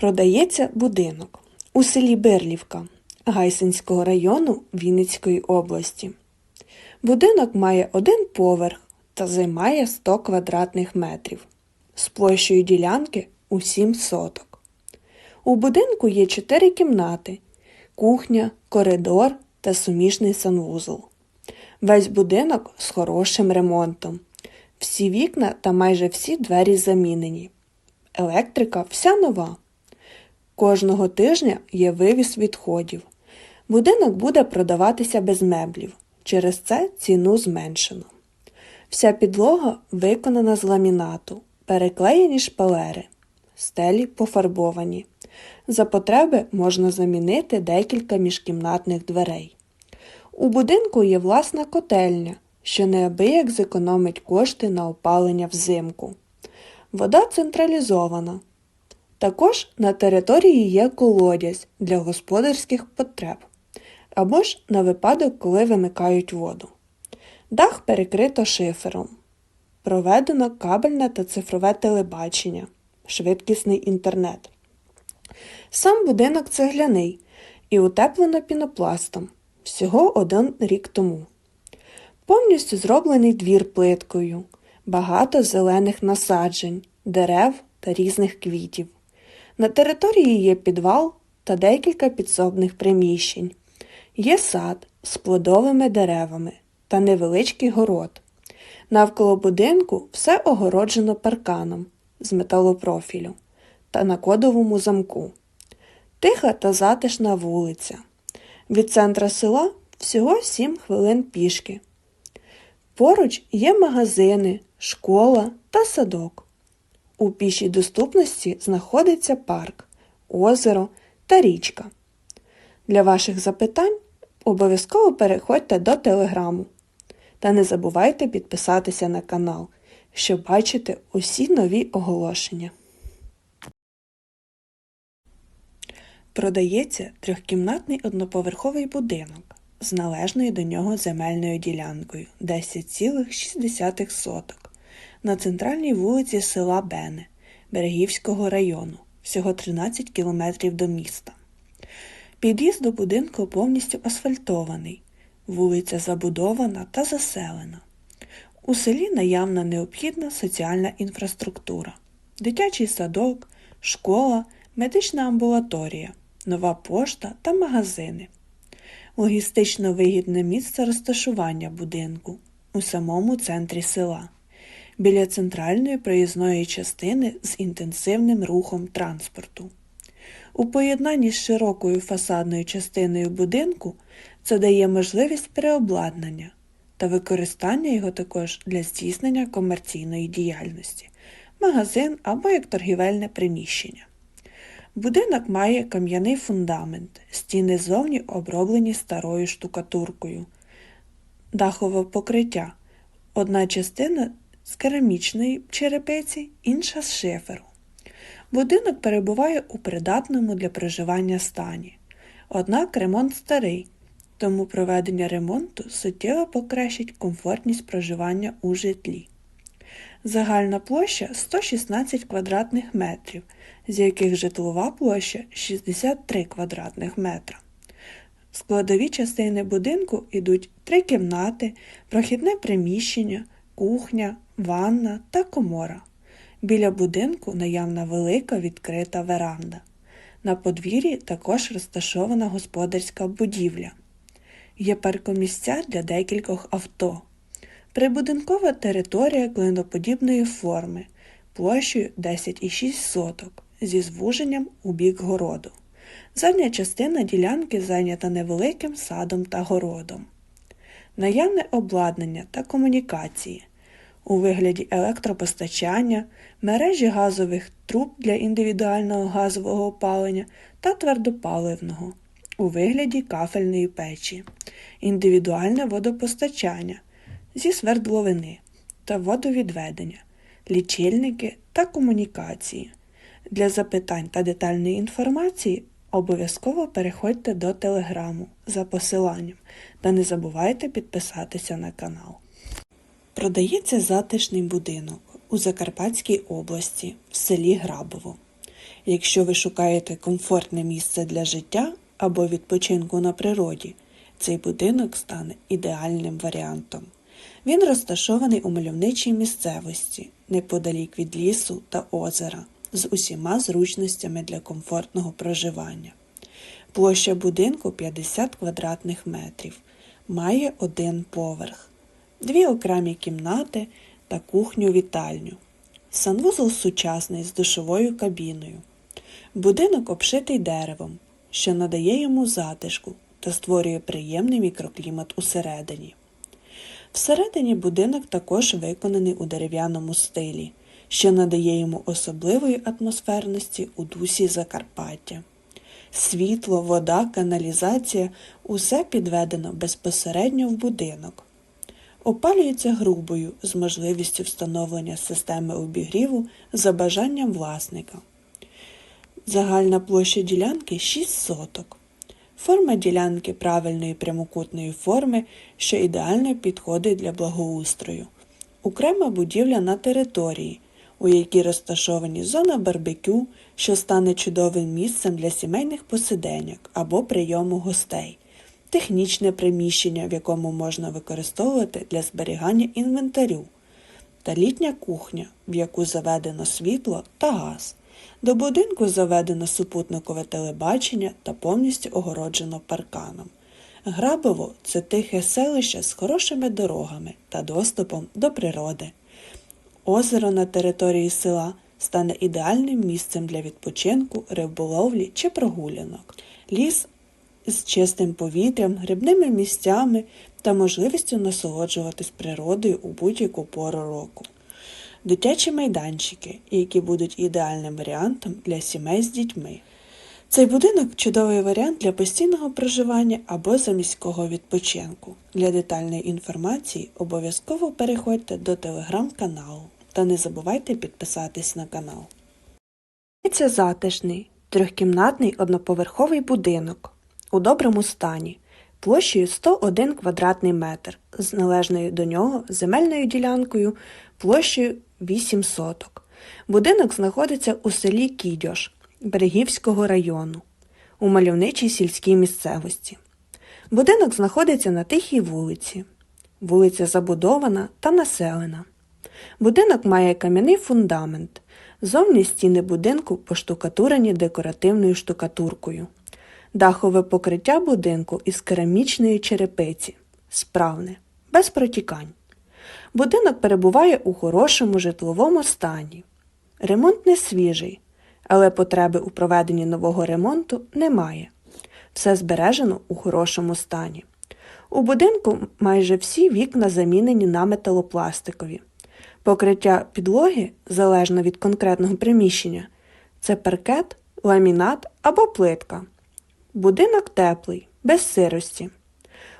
Продається будинок у селі Берлівка Гайсинського району Вінницької області. Будинок має один поверх та займає 100 квадратних метрів з площею ділянки у 7 соток. У будинку є 4 кімнати, кухня, коридор та суміжний санвузол. Весь будинок з хорошим ремонтом. Всі вікна та майже всі двері замінені. Електрика вся нова. Кожного тижня є вивіз відходів. Будинок буде продаватися без меблів. Через це ціну зменшено. Вся підлога виконана з ламінату, переклеєні шпалери, стелі пофарбовані. За потреби можна замінити декілька міжкімнатних дверей. У будинку є власна котельня, що неабияк зекономить кошти на опалення взимку. Вода централізована. Також на території є колодязь для господарських потреб або ж на випадок, коли вимикають воду. Дах перекрито шифером. Проведено кабельне та цифрове телебачення, швидкісний інтернет. Сам будинок цегляний і утеплено пінопластом всього один рік тому. Повністю зроблений двір плиткою, багато зелених насаджень, дерев та різних квітів. На території є підвал та декілька підсобних приміщень. Є сад з плодовими деревами та невеличкий город. Навколо будинку все огороджено парканом з металопрофілю та на кодовому замку. Тиха та затишна вулиця. Від центра села всього 7 хвилин пішки. Поруч є магазини, школа та садок. У пішій доступності знаходиться парк, озеро та річка. Для ваших запитань обов'язково переходьте до телеграму. Та не забувайте підписатися на канал, щоб бачити усі нові оголошення. Продається трьохкімнатний одноповерховий будинок з належною до нього земельною ділянкою 10,6 соток на центральній вулиці села Бене Берегівського району, всього 13 кілометрів до міста. Під'їзд до будинку повністю асфальтований, вулиця забудована та заселена. У селі наявна необхідна соціальна інфраструктура, дитячий садок, школа, медична амбулаторія, нова пошта та магазини. Логістично вигідне місце розташування будинку у самому центрі села, біля центральної проїзної частини з інтенсивним рухом транспорту. У поєднанні з широкою фасадною частиною будинку це дає можливість переобладнання та використання його також для здійснення комерційної діяльності, магазин або як торгівельне приміщення. Будинок має кам'яний фундамент, стіни зовні оброблені старою штукатуркою, дахове покриття, одна частина з керамічної черепиці, інша з шиферу. Будинок перебуває у придатному для проживання стані. Однак ремонт старий, тому проведення ремонту суттєво покращить комфортність проживання у житлі. Загальна площа 116 квадратних метрів, з яких житлова площа 63 квадратних метра. Складові частини будинку йдуть три кімнати, прохідне приміщення, кухня, ванна та комора. Біля будинку наявна велика відкрита веранда. На подвір'ї також розташована господарська будівля. Є паркомісця для декількох авто. Прибудинкова територія клиноподібної форми площею 10,6 соток зі звуженням у бік городу. Задня частина ділянки зайнята невеликим садом та городом. Наявне обладнання та комунікації у вигляді електропостачання, мережі газових труб для індивідуального газового опалення та твердопаливного у вигляді кафельної печі, індивідуальне водопостачання зі свердловини та водовідведення, лічильники та комунікації. Для запитань та детальної інформації обов'язково переходьте до телеграму за посиланням та не забувайте підписатися на канал. Продається затишний будинок у Закарпатській області в селі Грабово. Якщо ви шукаєте комфортне місце для життя або відпочинку на природі, цей будинок стане ідеальним варіантом. Він розташований у мальовничій місцевості, неподалік від лісу та озера, з усіма зручностями для комфортного проживання. Площа будинку 50 квадратних метрів, має один поверх, дві окремі кімнати та кухню-вітальню. Санвузол сучасний з душовою кабіною. Будинок обшитий деревом, що надає йому затишку та створює приємний мікроклімат усередині. Всередині будинок також виконаний у дерев'яному стилі, що надає йому особливої атмосферності у дусі Закарпаття. Світло, вода, каналізація усе підведено безпосередньо в будинок. Опалюється грубою з можливістю встановлення системи обігріву за бажанням власника. Загальна площа ділянки 6 соток. Форма ділянки правильної прямокутної форми, що ідеально підходить для благоустрою. Окрема будівля на території, у якій розташовані зона барбекю, що стане чудовим місцем для сімейних посиденьок або прийому гостей, технічне приміщення, в якому можна використовувати для зберігання інвентарю, та літня кухня, в яку заведено світло та газ. До будинку заведено супутникове телебачення та повністю огороджено парканом. Грабово це тихе селище з хорошими дорогами та доступом до природи. Озеро на території села стане ідеальним місцем для відпочинку, риболовлі чи прогулянок. Ліс з чистим повітрям, грибними місцями та можливістю насолоджуватись природою у будь-яку пору року. Дитячі майданчики, які будуть ідеальним варіантом для сімей з дітьми. Цей будинок чудовий варіант для постійного проживання або заміського відпочинку. Для детальної інформації обов'язково переходьте до телеграм-каналу та не забувайте підписатись на канал. Це затишний, трьохкімнатний одноповерховий будинок у доброму стані, площею 101 квадратний метр, з належною до нього земельною ділянкою площею 8 соток. Будинок знаходиться у селі Кідьош Берегівського району у мальовничій сільській місцевості. Будинок знаходиться на тихій вулиці. Вулиця забудована та населена. Будинок має кам'яний фундамент. Зовні стіни будинку поштукатурені декоративною штукатуркою. Дахове покриття будинку із керамічної черепиці. Справне, без протікань. Будинок перебуває у хорошому житловому стані. Ремонт не свіжий, але потреби у проведенні нового ремонту немає. Все збережено у хорошому стані. У будинку майже всі вікна замінені на металопластикові. Покриття підлоги, залежно від конкретного приміщення, це паркет, ламінат або плитка. Будинок теплий, без сирості.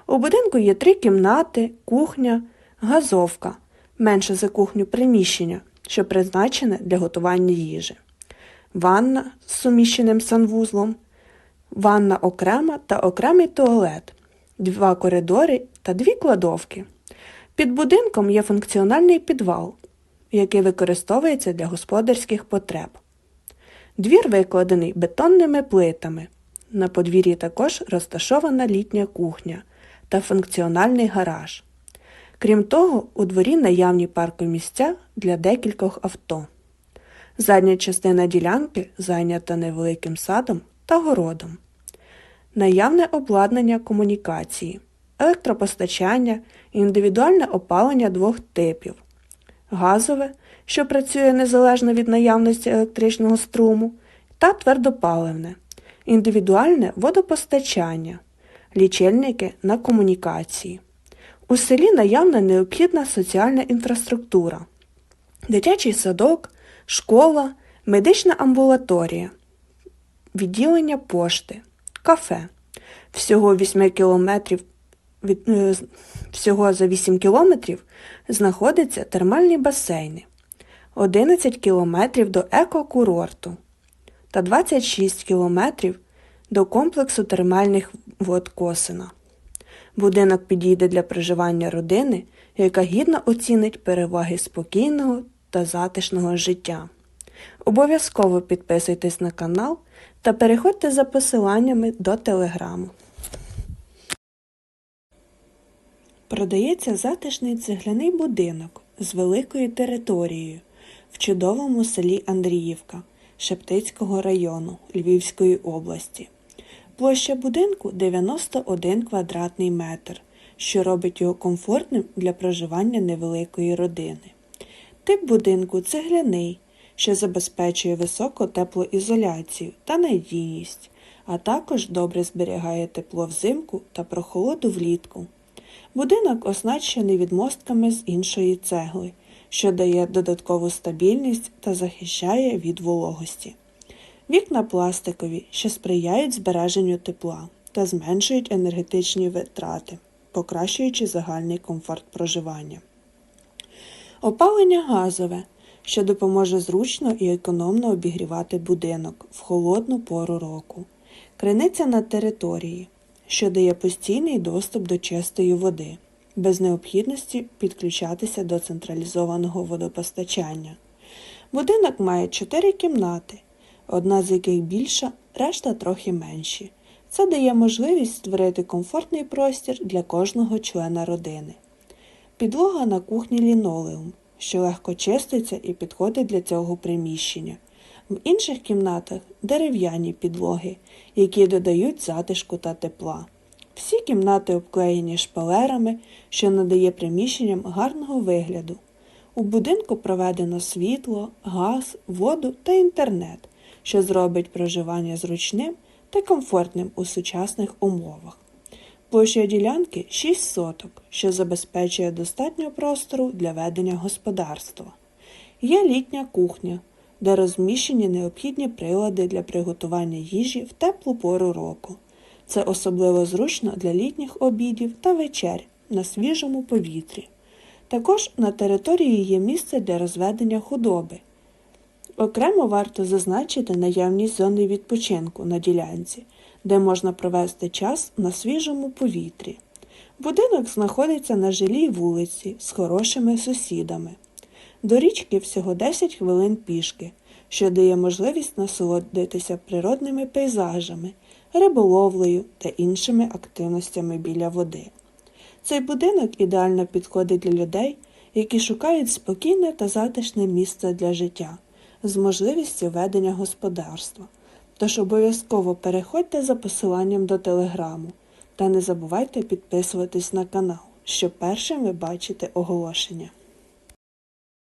У будинку є три кімнати, кухня, газовка, менше за кухню приміщення, що призначене для готування їжі, ванна з суміщеним санвузлом, ванна окрема та окремий туалет, два коридори та дві кладовки. Під будинком є функціональний підвал, який використовується для господарських потреб. Двір викладений бетонними плитами. На подвір'ї також розташована літня кухня та функціональний гараж. Крім того, у дворі наявні паркомісця для декількох авто. Задня частина ділянки зайнята невеликим садом та городом. Наявне обладнання комунікації, електропостачання, індивідуальне опалення двох типів, газове, що працює незалежно від наявності електричного струму, та твердопаливне, індивідуальне водопостачання, лічильники на комунікації. У селі наявна необхідна соціальна інфраструктура, дитячий садок, школа, медична амбулаторія, відділення пошти, кафе. Всього 8 кілометрів від, е, всього за 8 кілометрів знаходяться термальні басейни, 11 кілометрів до екокурорту та 26 кілометрів до комплексу термальних вод Косина. Будинок підійде для проживання родини, яка гідно оцінить переваги спокійного та затишного життя. Обов'язково підписуйтесь на канал та переходьте за посиланнями до телеграму. Продається затишний цегляний будинок з великою територією в чудовому селі Андріївка Шептицького району Львівської області. Площа будинку 91 квадратний метр, що робить його комфортним для проживання невеликої родини. Тип будинку цегляний, що забезпечує високу теплоізоляцію та надійність, а також добре зберігає тепло взимку та прохолоду влітку. Будинок оснащений відмостками з іншої цегли, що дає додаткову стабільність та захищає від вологості. Вікна пластикові, що сприяють збереженню тепла та зменшують енергетичні витрати, покращуючи загальний комфорт проживання. Опалення газове, що допоможе зручно і економно обігрівати будинок в холодну пору року. Криниця на території, що дає постійний доступ до чистої води, без необхідності підключатися до централізованого водопостачання. Будинок має чотири кімнати, одна з яких більша, решта трохи менші. Це дає можливість створити комфортний простір для кожного члена родини. Підлога на кухні лінолеум, що легко чиститься і підходить для цього приміщення. В інших кімнатах дерев'яні підлоги, які додають затишку та тепла. Всі кімнати обклеєні шпалерами, що надає приміщенням гарного вигляду. У будинку проведено світло, газ, воду та інтернет, що зробить проживання зручним та комфортним у сучасних умовах. Площа ділянки 6 соток, що забезпечує достатньо простору для ведення господарства. Є літня кухня, де розміщені необхідні прилади для приготування їжі в теплу пору року. Це особливо зручно для літніх обідів та вечер на свіжому повітрі. Також на території є місце для розведення худоби. Окремо варто зазначити наявність зони відпочинку на ділянці, де можна провести час на свіжому повітрі. Будинок знаходиться на жилій вулиці з хорошими сусідами. До річки всього 10 хвилин пішки, що дає можливість насолодитися природними пейзажами, риболовлею та іншими активностями біля води. Цей будинок ідеально підходить для людей, які шукають спокійне та затишне місце для життя з можливістю ведення господарства. Тож обов'язково переходьте за посиланням до телеграму та не забувайте підписуватись на канал, щоб першими бачити оголошення.